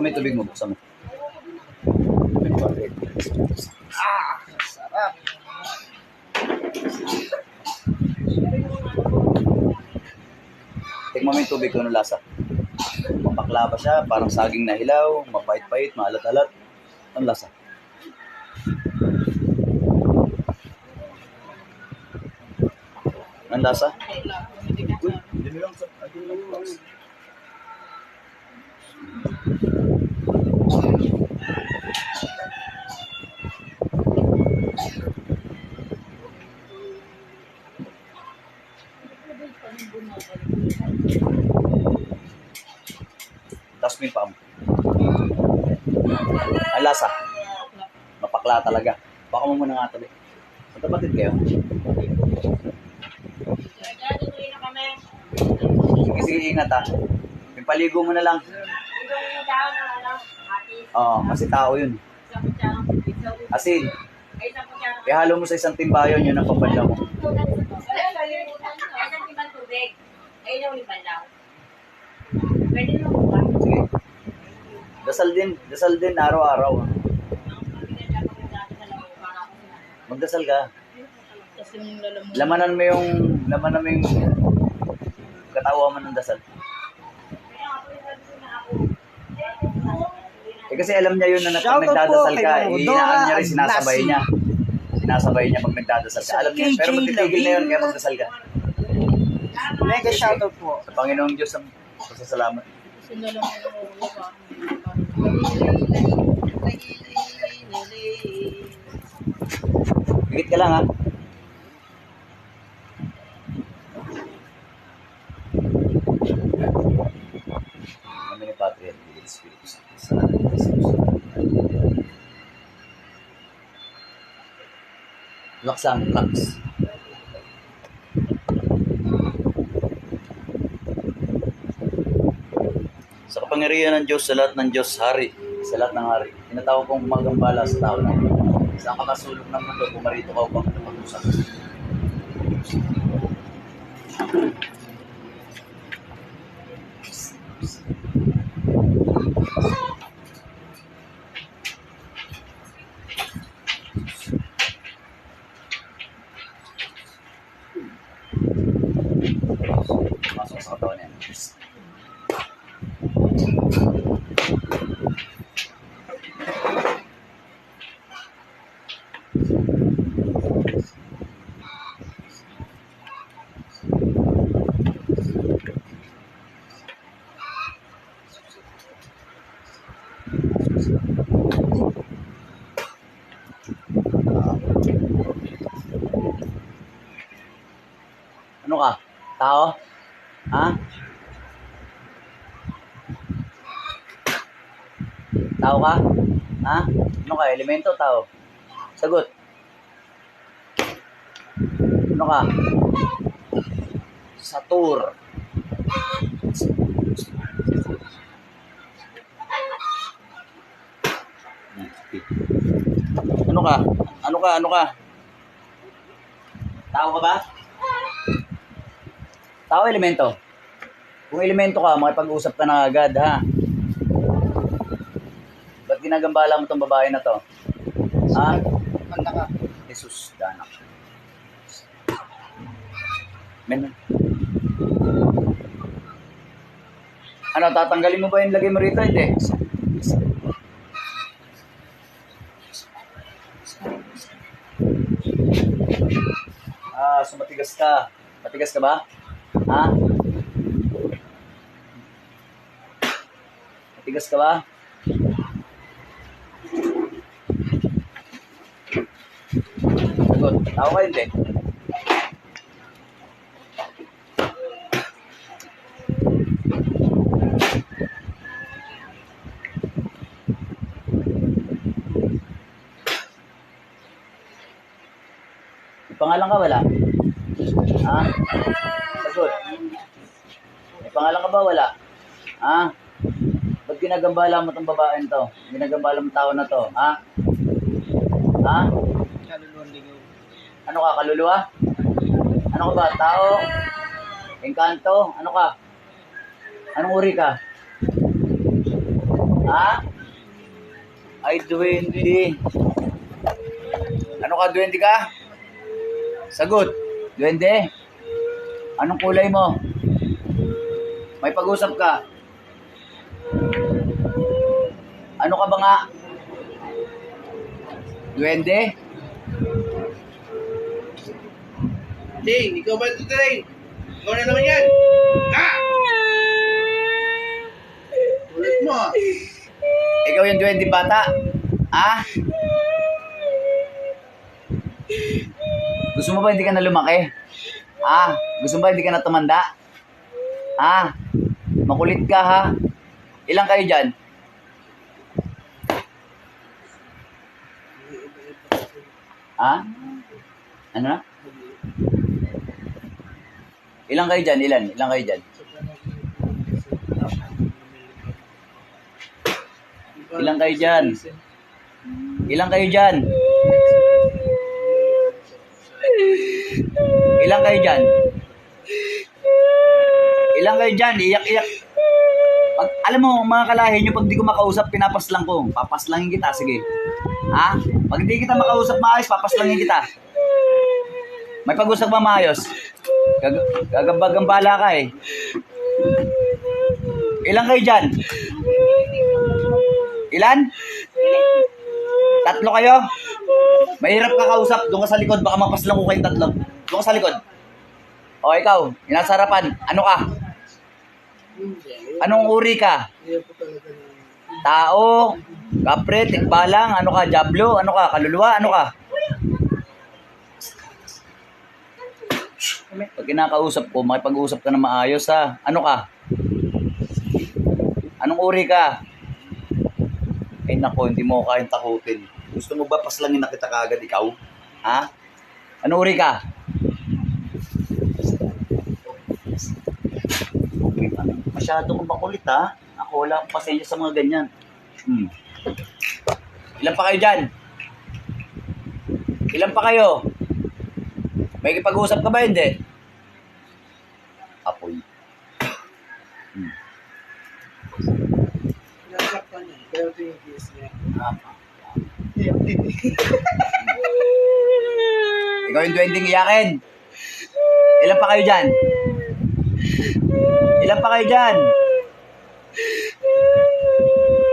Mo yung tubig mo, buksan mo. Ah, sarap. Tingnan mo yung tubig kung ano lasa. Mapakla ba siya? Parang saging na hilaw, mapait-pait, maalat-alat. Ano lasa? Ano lasa? Uy, dito lang sa... dito lang box. Tapos mo yung paa mo. Ang lasa. Mapakla talaga. Baka mo muna nga tabi. Magkapatid kayo. Sige, sige, ingat ha. Yung paligo mo na lang. Oo, kasi tao yun. Asin. Ihalo mo sa isang timbayon yun ang papanla mo. Pwede mo ba? Sige. Dasal din, dasal din araw-araw. Magdasal ka. Lamanan mo yung, lamanan mo yung katawa mo ng dasal. Kasi alam niya yun na pag Shoutout nagdadasal ka, Ma'am eh, niya rin, sinasabay niya. Sinasabay niya pag nagdadasal ka. Alam niya, yun, pero KJ magtitigil na yun, kaya magdasal ka. Mega shoutout po. Sa Panginoong Diyos ang pasasalamat. Higit ka lang ha. Kami ni Patria, Higit Espiritu Santo. Salamat sa Jesus. Relax lang, relax. Sa kapangyarihan ng Diyos, sa lahat ng Diyos, Hari, sa lahat ng Hari, tinatawag kong magambala sa tao na sa kamasulok ng mundo, pumarito ka upang kapag-usap. Pasok sa katawan yan. Ano ka? Tao? Ha? Tao ka? Ha? Ano ka? Elemento? Tao? Sagot. Ano ka? Satur. Ano ka? Ano ka? Ano ka? Tao ka ba? Tao elemento. Kung elemento ka, makipag-usap ka na agad, ha? Ba't ginagambala mo tong babae na to? Ha? Ka. Jesus, danak. Men. Ano, tatanggalin mo ba yung lagay mo rito? Hindi. Ah, so matigas ka. Matigas ka ba? Ha? Matigas ka ba? Sagot. Tao ka hindi. May pangalan ka wala? Ha? Sagot. May pangalan ka ba wala? Ha? Ba't ginagambala mo tong babaeng to? Ginagambala mo tao na to? Ha? Ha? Ano ka, kaluluwa? Ano ka ba, tao? Engkanto? Ano ka? Anong uri ka? Ha? Ay, duwende. Ano ka, duwende ka? Sagot. Duwende. Anong kulay mo? May pag-usap ka. Ano ka ba nga? Duwende? Ding, ikaw ba ito, Ding? Ikaw na naman yan. Ha? Ulit mo. ah. Ikaw yung duwende bata? Ha? Gusto mo ba hindi ka na lumaki? Ha? Gusto mo ba hindi ka na tumanda? Ha? Makulit ka ha? Ilang kayo dyan? Ha? Ano na? Ilang kayo dyan? Ilan? Ilang kayo dyan? Ilang kayo dyan? Ilang kayo dyan? Ilang kayo dyan? Ilang kayo dyan? Iyak-iyak. Pag, alam mo, mga kalahi nyo, pag di ko makausap, pinapaslang ko. Papaslangin kita, sige. Ha? Pag di kita makausap maayos, papaslangin kita. May pag-usap ba maayos? Gag- gagamba-gambala ka eh. Ilang kayo dyan? Ilan? Tatlo kayo? Mahirap ka kausap. Doon ka sa likod. Baka mapaslang ko kayong tatlo. Doon ka sa likod. O ikaw, nasa harapan. Ano ka? Anong uri ka? Tao? Kapre? Tikbalang? Ano ka? Diablo? Ano ka? Kaluluwa? Ano ka? Pag kinakausap ko, makipag-usap ka na maayos ha. Ano ka? Anong uri ka? Ay nako, hindi mo kayang takutin. Gusto mo ba paslangin na kita kagad ikaw? Ha? Ano uri ka? Masyado kong makulit ha. Ako wala akong pasensya sa mga ganyan. Hmm. Ilan pa kayo dyan? Ilan pa kayo? May kipag-usap ka ba hindi? Apoy. Hmm. Nasaktan niya. Pero ito yung case niya. Iyak din. Ikaw yung duwending iyakin. Ilan pa kayo dyan? Ilan pa kayo dyan?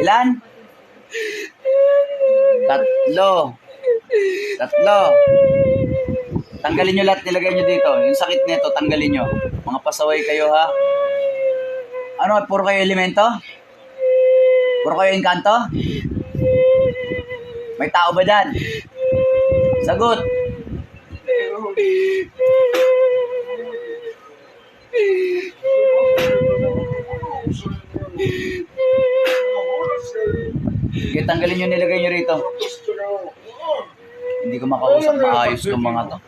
Ilan? Tatlo. Tatlo. Tanggalin nyo lahat, nilagay nyo dito. Yung sakit nito, tanggalin nyo. Mga pasaway kayo ha. Ano, puro kayo elemento? Puro kayo inkanto? May tao ba dyan? Sagot. Sige, tanggalin nyo, nilagay nyo rito. Hindi ko makausap maayos itong mga to.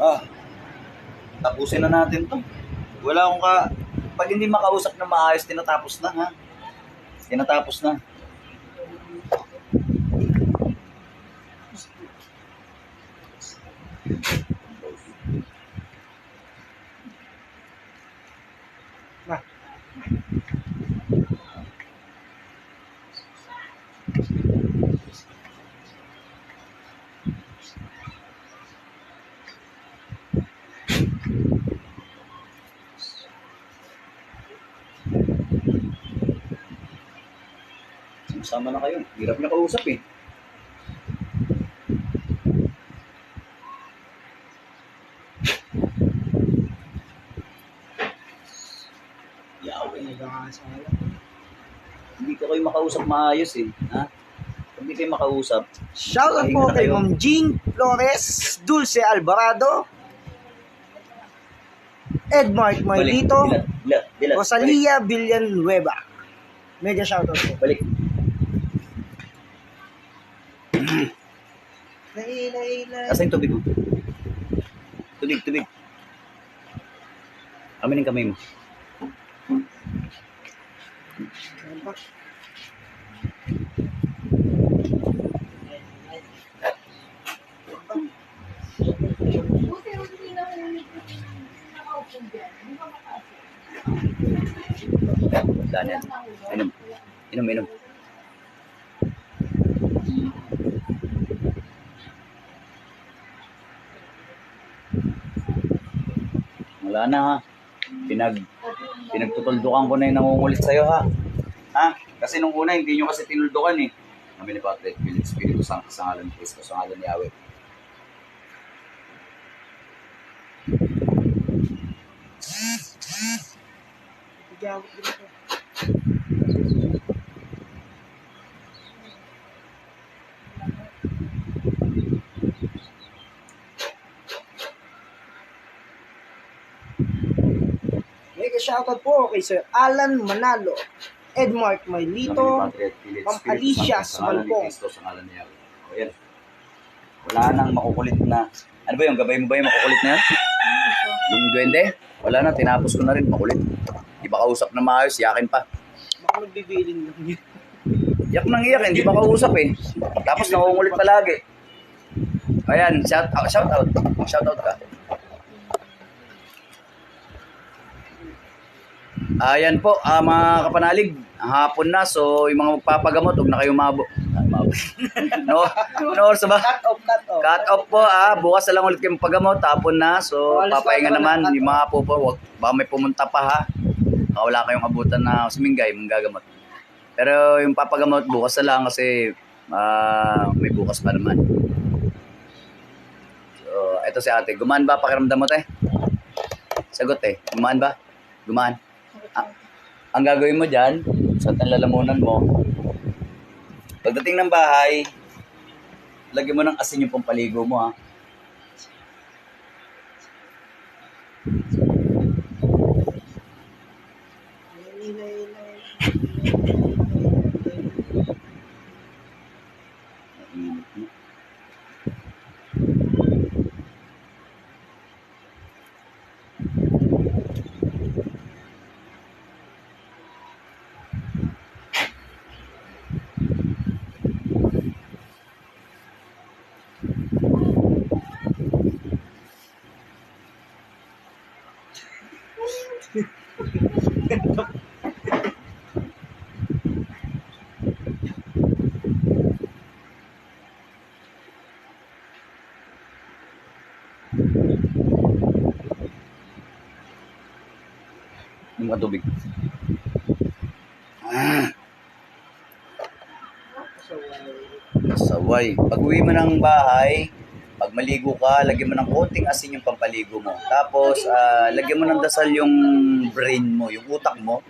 Ah, tapusin na natin to. Wala akong ka... Pag hindi makausap na maayos, tinatapos na ha. Tinatapos na. Sama na kayo. Hirap niya kausap eh. Yawin. Hindi ko kayo makausap maayos eh. Ha? Hindi kayo makausap. Shoutout po kay. Ma'am Jean Flores, Dulce Alvarado, Edmark dilat. Rosalia Villanueva. Mega shoutout po. Balik. Asa yung tubig mo? Tubig, tubig. Amin ang kamay mo. Daniel, minum, minum, minum. Wala na ha. Pinag, pinagtutuldukan ko na yung nangungulit sa'yo ha. Ha? Kasi nung una, hindi nyo kasi tinuldukan eh. Kami ni Patrick, Philip Spiritu sa sa ngalan ni Cristo, sa ngalan ni Yahweh. Bigyan Mega shoutout po kay Sir Alan Manalo, Edmark Maylito, Ma'am Alicia Santo, sa ngalan ni Yahweh. O yan. Wala nang makukulit na. Ano ba yung gabay mo ba yung makukulit na yan? Yung duwende? Wala na, tinapos ko na rin, makulit. Di ba kausap na maayos, yakin pa. baka magbibiling lang yun. Yak nang iyak, hindi pa kausap eh. Tapos nangungulit palagi. Ayan, shout out, shout out. Shout out ka. Ayan po, ah, mga kapanalig, hapon na, so yung mga magpapagamot, huwag na kayo mabo. Ah, no, no na ba? Cut off, cut off. Cut off po ah, bukas na lang ulit kayong pagamot, hapon na, so Oh, papahinga na, naman, yung mga po po, wag, baka may pumunta pa ha. Baka wala kayong abutan na sumingay, manggagamot. Pero yung papagamot, bukas na lang kasi ah, may bukas pa naman. So, eto si ate, gumaan ba pakiramdam mo te? Sagot eh, gumaan ba? Gumaan. Ang gagawin mo dyan, sa lalamunan mo, pagdating ng bahay, lagyan mo ng asin yung pampaligo mo ha. Mainit na. Yung tubig. Ah, So, saway. Pag uwi mo ng bahay, pag maligo ka, lagyan mo ng konting asin yung pampaligo mo. Tapos, ah, lagyan mo ng dasal yung brain mo, yung utak mo.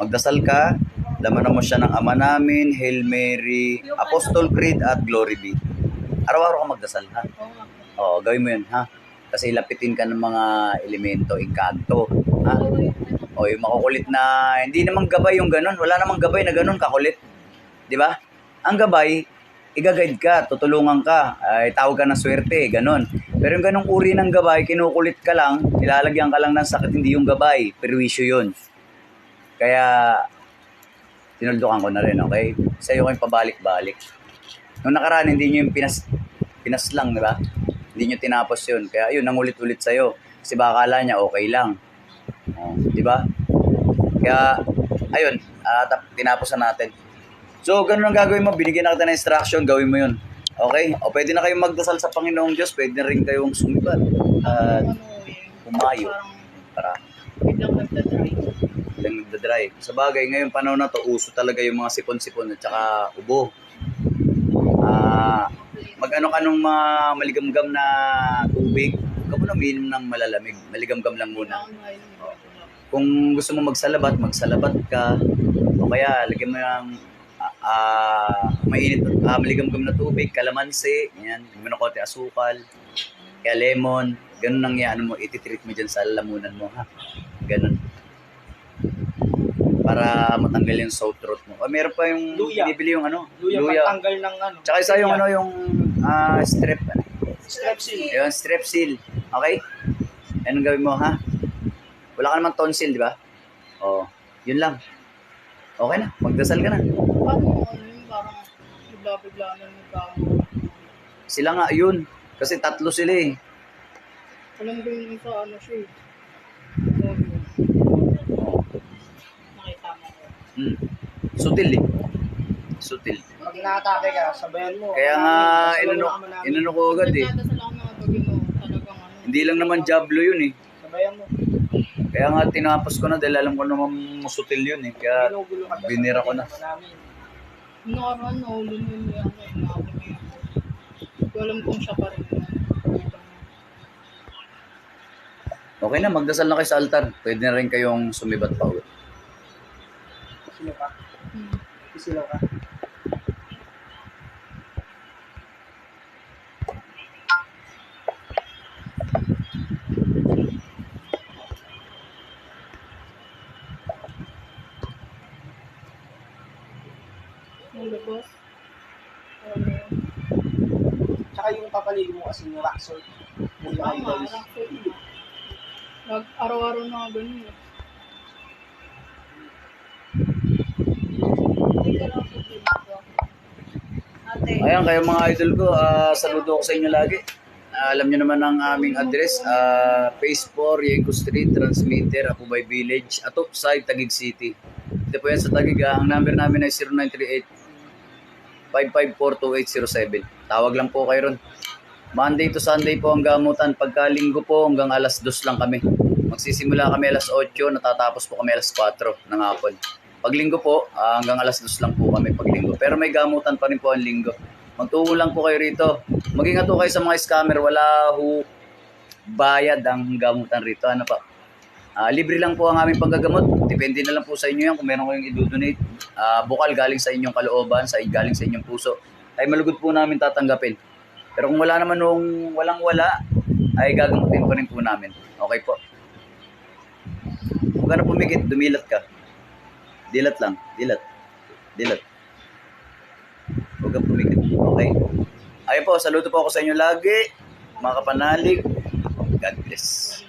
Magdasal ka, lamanan mo siya ng Ama namin, Hail Mary, Apostol Creed at Glory be. Araw-araw ka magdasal, ha? Oo, gawin mo yun, ha? Kasi lapitin ka ng mga elemento, engkanto, ha? O yung makukulit na, hindi namang gabay yung ganun. Wala namang gabay na ganun, kakulit. Di ba? Ang gabay, igaguide ka, tutulungan ka, ay tawag ka ng swerte, ganun. Pero yung ganung uri ng gabay, kinukulit ka lang, nilalagyan ka lang ng sakit, hindi yung gabay, perwisyo yun. Kaya, tinuldukan ko na rin, okay? Sa'yo kayong pabalik-balik. Nung nakaraan, hindi nyo yung pinas, pinas lang, di ba? Hindi nyo tinapos yun. Kaya yun, nangulit-ulit sa'yo. Kasi baka niya okay lang. Oh, di ba? Kaya, ayun, tap- tinapos na natin. So, ganun ang gagawin mo. Binigyan na kita ng instruction, gawin mo yun. Okay? O pwede na kayong magdasal sa Panginoong Diyos. Pwede na rin kayong sumibat. At umayo. Para biglang nagdadry. lang nagdadrive. Sa bagay, ngayong panahon na to, uso talaga yung mga sipon-sipon at saka ubo. Ah, mag-ano ka nung mga maligamgam na tubig, huwag ka muna umiinom ng malalamig. Maligamgam lang muna. Yun. Kung gusto mo magsalabat, magsalabat ka. O kaya, lagyan mo yung ah, ah, mainit, ah, maligamgam na tubig, kalamansi, yan, ng konti asukal, kaya lemon, ganun ang yan, ano mo, ititreat mo dyan sa lalamunan mo, ha? Ganun. Para matanggal yung sore throat mo. O meron pa yung Luya. binibili yung ano, luya, luya. pantanggal ng ano. Tsaka isa yung ano, yung ah, strep, ano, Strepsil. yung strepsil. Okay? Anong gawin mo, ha? Wala ka naman tonsil, di ba? Oo. Yun lang. Okay na. Magdasal ka na. Paano ano yun? Parang bigla-bigla na nagkakaroon. Sila nga, yun. Kasi tatlo sila eh. Alam ko yung isa ano siya eh. Nakita mo ko. Hmm. Sutil eh. Sutil. Pag na-atake ka, sabayan mo. Kaya nga, inano, inano ko agad eh. Nagdadasal ako mga pag yun, talagang ano. Hindi lang naman Diablo yun eh. Sabayan mo. Kaya nga tinapos ko na dahil alam ko naman sutil yun eh. Kaya binira ko na. Namin. Nakaraan, nahuli mo yung ano, yung nahuli mo yun. Hindi ko alam kung siya pa rin okay na, magdasal na kayo sa altar. Pwede na rin kayong sumibat pa ulit. Sino ka? Hmm. Sino ka? Yung labas. Ano yun? Tsaka yung papaligo mo kasi yung rock salt. Yung Tama, rock na. Nag araw-araw na ganun eh. Ayan, kayo mga idol ko, ah, saludo ko sa inyo lagi. Ah, alam niyo naman ang aming address, ah, Phase 4, Yenko Street, Transmitter, Apubay Village, Atop Side, Taguig City. Ito po yan sa Taguig. ah. Ang number namin ay 0938 5542807. Tawag lang po kayo ron. Monday to Sunday po ang gamutan. Pagka linggo po hanggang alas 2 lang kami. Magsisimula kami alas 8, natatapos po kami alas 4 ng hapon. Pag linggo po, ah, hanggang alas 2 lang po kami pag linggo. Pero may gamutan pa rin po ang linggo. Magtungo lang po kayo rito. Mag-ingat po kayo sa mga scammer. Wala ho bayad ang gamutan rito. Ano pa? Ah, libre lang po ang aming panggagamot. Depende na lang po sa inyo yan kung meron kayong i-donate. Ah, bukal galing sa inyong kalooban, sa galing sa inyong puso. Ay malugod po namin tatanggapin. Pero kung wala naman nung walang wala, ay gagamutin pa rin po namin. Okay po. Huwag ka na pumikit, dumilat ka. Dilat lang, dilat. Dilat. Huwag kang pumikit. Okay? Ayun po, saludo po ako sa inyo lagi. Mga kapanalig. God bless.